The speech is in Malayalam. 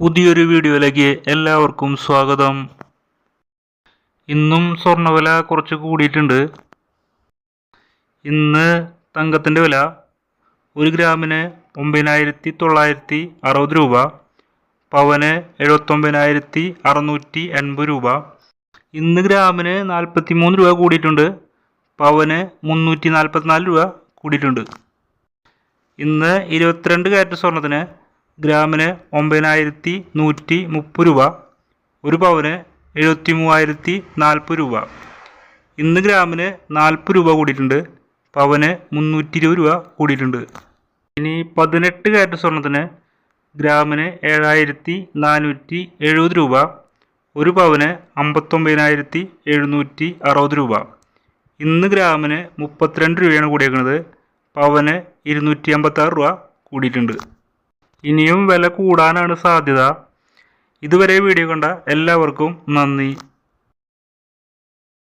പുതിയൊരു വീഡിയോയിലേക്ക് എല്ലാവർക്കും സ്വാഗതം. ഇന്നും സ്വർണവില കുറച്ച് കൂടിയിട്ടുണ്ട്. ഇന്ന് തങ്കത്തിന്റെ വില ഒരു ഗ്രാമിന് ഒമ്പതിനായിരത്തി തൊള്ളായിരത്തി അറുപത് രൂപ പവന് എഴുപത്തൊമ്പതിനായിരത്തി അറുന്നൂറ്റി എൺപത് രൂപ. ഇന്ന് ഗ്രാമിന് നാൽപ്പത്തി മൂന്ന് രൂപ കൂടിയിട്ടുണ്ട് പവന് മുന്നൂറ്റി നാൽപ്പത്തിനാല് രൂപ കൂടിയിട്ടുണ്ട്. ഇന്ന് ഇരുപത്തിരണ്ട് കാരറ്റ് സ്വർണത്തിന് ഗ്രാമിന് ഒമ്പതിനായിരത്തി നൂറ്റി മുപ്പത് രൂപ ഒരു പവന് എഴുപത്തി മൂവായിരത്തി നാൽപ്പത് രൂപ. ഇന്ന് ഗ്രാമിന് നാൽപ്പത് രൂപ കൂടിയിട്ടുണ്ട് പവന് മുന്നൂറ്റി ഇരുപത് രൂപ കൂടിയിട്ടുണ്ട്. ഇനി പതിനെട്ട് കാരറ്റ് സ്വർണത്തിന് ഗ്രാമിന് ഏഴായിരത്തി നാനൂറ്റി എഴുപത് രൂപ ഒരു പവന് അമ്പത്തൊമ്പതിനായിരത്തി എഴുന്നൂറ്റി അറുപത് രൂപ. ഇന്ന് ഗ്രാമിന് മുപ്പത്തിരണ്ട് രൂപയാണ് കൂടിയേക്കുന്നത് പവന് ഇരുന്നൂറ്റി അമ്പത്താറ് രൂപ കൂടിയിട്ടുണ്ട്. ഇനിയും വില കൂടാനാണ് സാധ്യത. ഇതുവരെ വീഡിയോ കണ്ട എല്ലാവർക്കും നന്ദി.